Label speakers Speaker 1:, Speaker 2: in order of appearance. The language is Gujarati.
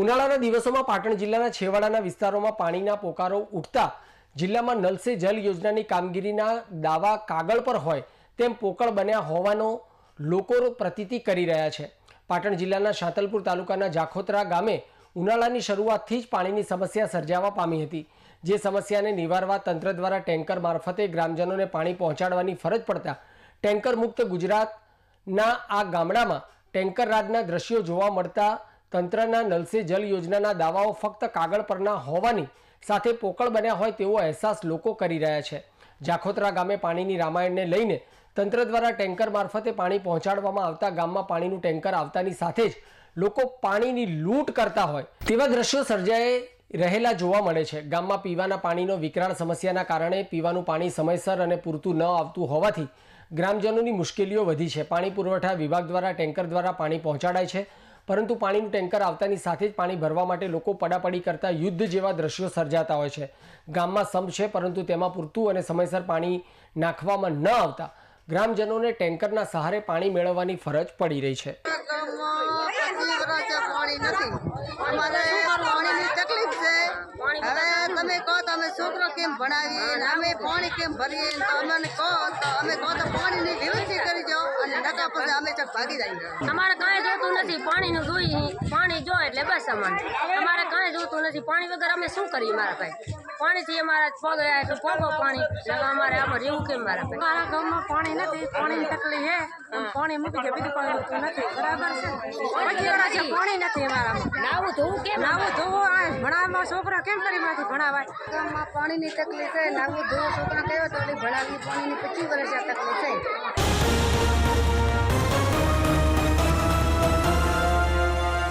Speaker 1: ઉનાળાના દિવસોમાં પાટણ જિલ્લાના છેવાડાના વિસ્તારોમાં પાણીના પોકારો ઉઠતા જિલ્લામાં નલસે જલ યોજનાની કામગીરીના દાવા કાગળ પર હોય તેમ પોકળ બન્યા હોવાનો લોકો પ્રતીતિ કરી રહ્યા છે. પાટણ જિલ્લાના શાંતલપુર તાલુકાના જાખોત્રા ગામે ઉનાળાની શરૂઆતથી જ પાણીની સમસ્યા સર્જાવા પામી હતી. જે સમસ્યાને નિવારવા તંત્ર દ્વારા ટેન્કર મારફતે ગ્રામજનોને પાણી પહોંચાડવાની ફરજ પડતા ટેન્કર મુક્ત ગુજરાતના આ ગામડામાં ટેન્કર રાજના દ્રશ્યો જોવા મળતા તંત્રના નલ સે જલ યોજનાના દાવાઓ ફક્ત કાગળ પરના હોવાની સાથે પોકળ બન્યા હોય તેવો અહેસાસ લોકો કરી રહ્યા છે. જાખોત્રા ગામે પાણીની રામાયણને લઈને તંત્ર દ્વારા ટેન્કર મારફતે પાણી પહોંચાડવામાં આવતા ગામમાં પાણીનું ટેન્કર આવતાની સાથે જ લોકો પાણીની લૂંટ કરતા હોય તેવા દ્રશ્યો સર્જાઈ રહેલા જોવા મળે છે. ગામમાં પીવાના પાણીનો વિકરાળ સમસ્યાના કારણે પીવાનું પાણી સમયસર અને પૂરતું ન આવતું હોવાથી ગ્રામજનોની મુશ્કેલીઓ વધી છે. પાણી પુરવઠા વિભાગ દ્વારા ટેન્કર દ્વારા પાણી પહોંચાડાય છે. પરંતુ પાણીનું ટેન્કર આવતાની સાથે જ પાણી ભરવા માટે લોકો પડાપડી કરતા યુદ્ધ જેવા દ્રશ્યો સર્જાતા હોય છે. ગામમાં સંપ છે, પરંતુ તેમાં પૂરતું અને સમયસર પાણી નાખવામાં ન આવતા ગ્રામજનોને ટેન્કરના સહારે પાણી મેળવવાની ફરજ પડી રહી છે
Speaker 2: ગામમાં પચીસ વર્ષે પાણી નથી અમારે પાણીની તકલીફ છે હવે તમે કહો તો અમે છોકરો કેમ ભણાવીએ? અમે પાણી કેમ ભરીએ? તો અમને કહો તો અમે કહો તો પાણીની વ્યવસ્થિત કરી જાઓ અને ટકા પછી અમે ચક ભાગી જઈએ
Speaker 3: અમારે કાંઈ જોતું નથી, પાણીનું જોઈ, પાણી જો એટલે બસ અમારે. અમારે કાંઈ જોતું નથી, પાણી વગર અમે શું કરીએ મારા ભાઈ? પાણીથી અમારા પગ રહ્યા છે પોગો પાણી? અમારે આમાં રહેવું કેમ મારા
Speaker 4: મારા ગામમાં પાણી નથી પાણીની તકલીફ હે. પાણી મૂકી દે બીજું પાણી મૂકતું નથી. બરાબર છે? પાણી નથી અમારા
Speaker 3: નાવું ધોવું કેમ?
Speaker 4: નાવું ધોવું આ ભણાવવામાં છોકરા કેમ કરી માંથી ભણાવાય?
Speaker 2: ગામમાં પાણીની તકલીફ છે નાવું ધોવું છોકરા કયો તો ભણાવી પાણીની પચીસ વર્ષ તકલીફ છે.